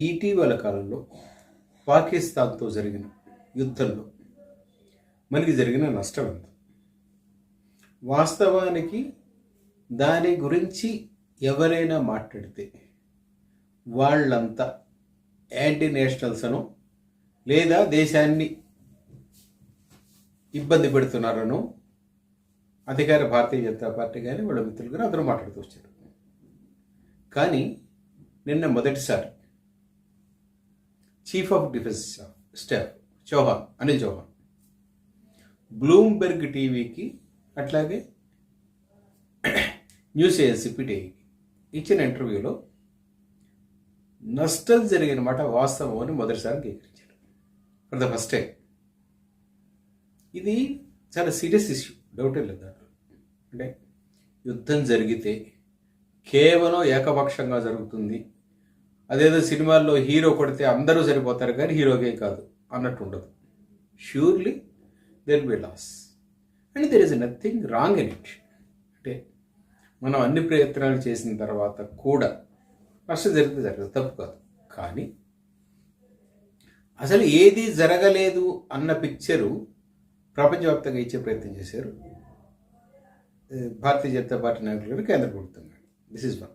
ఇటీవల కాలంలో పాకిస్తాన్తో జరిగిన యుద్ధంలో మనకి జరిగిన నష్టం ఎంత? వాస్తవానికి దాని గురించి ఎవరైనా మాట్లాడితే వాళ్ళంతా యాంటీ నేషనల్స్ అను లేదా దేశాన్ని ఇబ్బంది పెడుతున్నారనో అధికార భారతీయ జనతా పార్టీ కానీ వాళ్ళ మిత్రులు కానీ అందరూ మాట్లాడుతూ వచ్చారు. కానీ నిన్న మొదటిసారి chief of defence staff Chauhan Anil Chauhan Bloomberg టీవీకి అట్లాగే న్యూస్ ఏజెన్సీ పిటిఐకి ఇచ్చిన ఇంటర్వ్యూలో నష్టం జరిగిన మాట వాస్తవం అని మొదటిసారి అంగీకరించాడు ఫర్ ద ఫస్ట్ టైం ఇది చాలా సీరియస్ ఇష్యూ డౌటే లేదు దాంట్లో. అంటే యుద్ధం జరిగితే కేవలం ఏకపక్షంగా జరుగుతుంది అదేదో సినిమాల్లో హీరో కొడితే అందరూ సరిపోతారు కానీ హీరోకే కాదు అన్నట్టు ఉండదు. Surely there be loss and there is nothing wrong in it అంటే మనం అన్ని ప్రయత్నాలు చేసిన తర్వాత కూడా నష్టం జరిగితే జరగదు తప్పు కాదు. కానీ అసలు ఏది జరగలేదు అన్న పిక్చరు ప్రపంచవ్యాప్తంగా ఇచ్చే ప్రయత్నం చేశారు. భారతీయ జనతా పార్టీ నాయకులు కేంద్ర ప్రభుత్వం. దిస్ ఇస్ వన్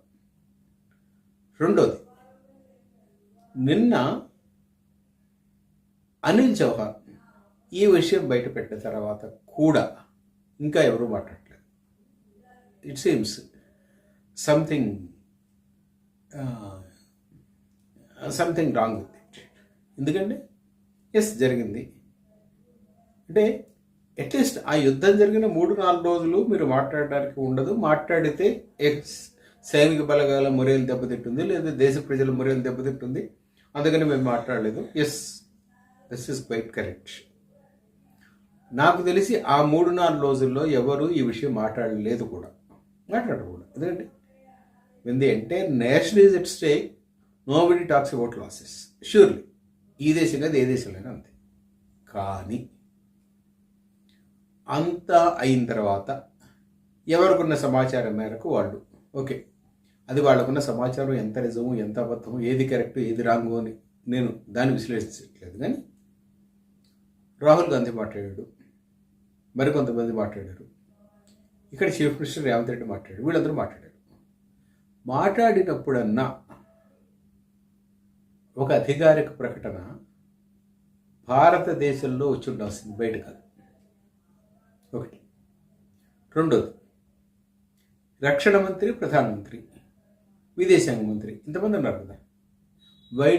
రెండోది నిన్న అనిల్ చౌహాన్ ఈ విషయం బయట పెట్టిన తర్వాత కూడా ఇంకా ఎవరు మాట్లాడలేదు it seems something something wrong with it ఎందుకంటే ఎస్ జరిగింది. అంటే అట్లీస్ట్ ఆ యుద్ధం జరిగిన మూడు నాలుగు రోజులు మీరు మాట్లాడడానికి ఉండదు. మాట్లాడితే ఎక్స్ సైనిక బలగాల మొరేలు దెబ్బతింటుంది లేదా దేశ ప్రజల మొరేలు దెబ్బతింటుంది. అందుకని మేము మాట్లాడలేదు. Yes this is quite correct నాకు తెలిసి ఆ మూడు నాలుగు రోజుల్లో ఎవరు ఈ విషయం మాట్లాడలేదు కూడా. మాట్లాడకూడదు. ఎందుకంటే when the entire nation is at stake nobody talks about losses surely ఈ దేశం కాదు ఏ దేశంలోనే అంతే. కానీ అంతా అయిన తర్వాత ఎవరికున్న సమాచారం మేరకు వాళ్ళు ఓకే అది వాళ్ళకున్న సమాచారం ఎంత నిజము ఎంత అబద్ధము ఏది కరెక్ట్ ఏది రాంగు అని నేను దాన్ని విశ్లేషించట్లేదు. కానీ రాహుల్ గాంధీ మాట్లాడాడు మరికొంతమంది మాట్లాడారు. ఇక్కడ చీఫ్ మినిస్టర్ రేవంత్ రెడ్డి మాట్లాడాడు వీళ్ళందరూ మాట్లాడారు. మాట్లాడినప్పుడన్నా ఒక అధికారిక ప్రకటన భారతదేశంలో వచ్చి ఉండాల్సింది బయట కాదు. ఒకటి. రెండోది రక్షణ మంత్రి ప్రధానమంత్రి విదేశాంగ మంత్రి. ఇంతమంది ఉన్నారు కదా వై